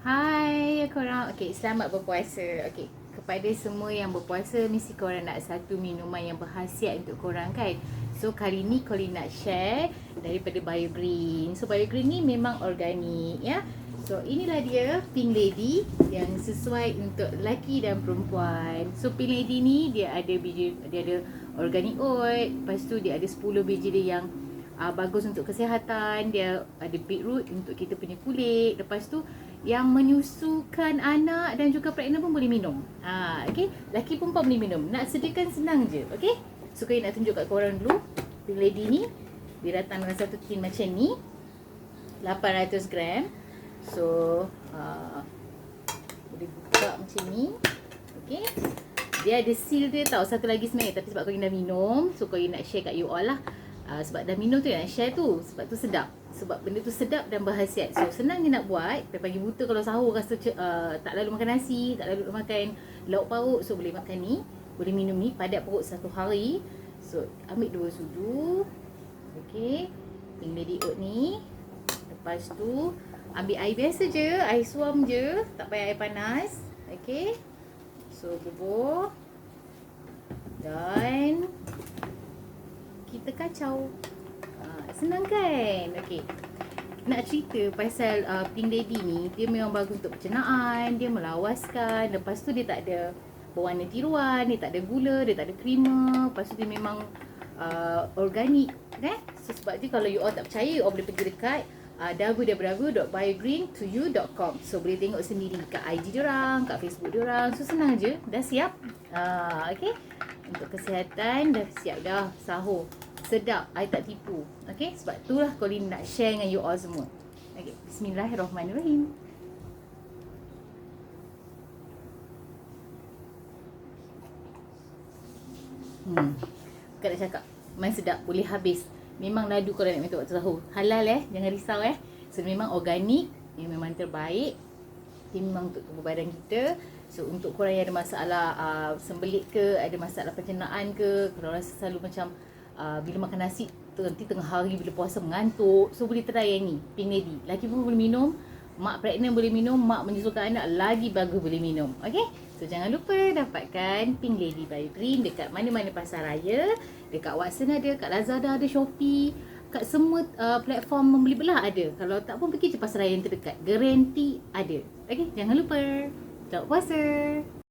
Hai korang. Okey, selamat berpuasa. Okey, kepada semua yang berpuasa mesti korang nak satu minuman yang berkhasiat untuk korang kan. So kali ni Colin nak share daripada Bio Green. So Bio Green ni memang organik ya. So inilah dia Pink Lady yang sesuai untuk lelaki dan perempuan. So Pink Lady ni dia ada biji dia ada organic oat, lepas tu dia ada 10 biji dia yang uh, bagus untuk kesihatan, dia ada beetroot untuk kita punya kulit. Lepas tu yang menyusukan anak dan juga pregnant pun boleh minum. Ha, okay. Laki perempuan boleh minum. Nak sediakan senang je. Okay. So, saya nak tunjuk kat korang dulu. Pink lady ni. Dia datang dengan satu tin macam ni. 800 gram. So, uh, boleh buka macam ni. Okay. Dia ada seal dia tau. Satu lagi sebenarnya. Tapi sebab kau dah minum. So, kau nak share kat you all lah. Uh, sebab dah minum tu nak share tu. Sebab tu sedap sebab benda tu sedap dan berhasiat. So senang je nak buat. Pagi buta kalau sahur rasa uh, tak lalu makan nasi, tak lalu makan lauk pauk, so boleh makan ni. Boleh minum ni padat perut satu hari. So ambil dua sudu. Okey. Pink lady oat ni. Lepas tu ambil air biasa je, air suam je, tak payah air panas. Okey. So bubur. Dan kita kacau. Senang kan? Okey. Nak cerita pasal uh, Pink Lady ni, dia memang bagus untuk pencernaan, dia melawaskan. Lepas tu dia tak ada berwarna tiruan, dia tak ada gula, dia tak ada creamer. Lepas tu dia memang uh, organik, kan? So, sebab tu kalau you all tak percaya, you all boleh pergi dekat uh, www.biogreen2you.com So boleh tengok sendiri kat IG diorang, kat Facebook diorang. So senang je, dah siap. Uh, okay? Untuk kesihatan, dah siap dah sahur. Sedap I tak tipu. Okay Sebab tu lah Colin nak share dengan you all semua. Okay Bismillahirrahmanirrahim. Hmm Bukan nak cakap. Main sedap Boleh habis. Memang ladu kalau nak minta waktu sahur. Halal eh? Jangan risau eh? So memang organik Yang memang terbaik Ini memang untuk tubuh badan kita. So untuk korang yang ada masalah uh, Sembelit ke Ada masalah pencernaan ke Kalau rasa selalu macam uh, bila makan nasi nanti tengah hari bila puasa mengantuk. So boleh try yang ni pink lady. Laki pun boleh minum mak pregnant boleh minum mak menyusukan anak lagi bagus boleh minum. Okey? So jangan lupa dapatkan pink lady by green dekat mana-mana pasar raya. Dekat Watson ada kat Lazada ada Shopee kat semua uh, platform membeli belah ada. Kalau tak pun pergi je pasar raya yang terdekat. Garanti ada. Okey jangan lupa. Selamat puasa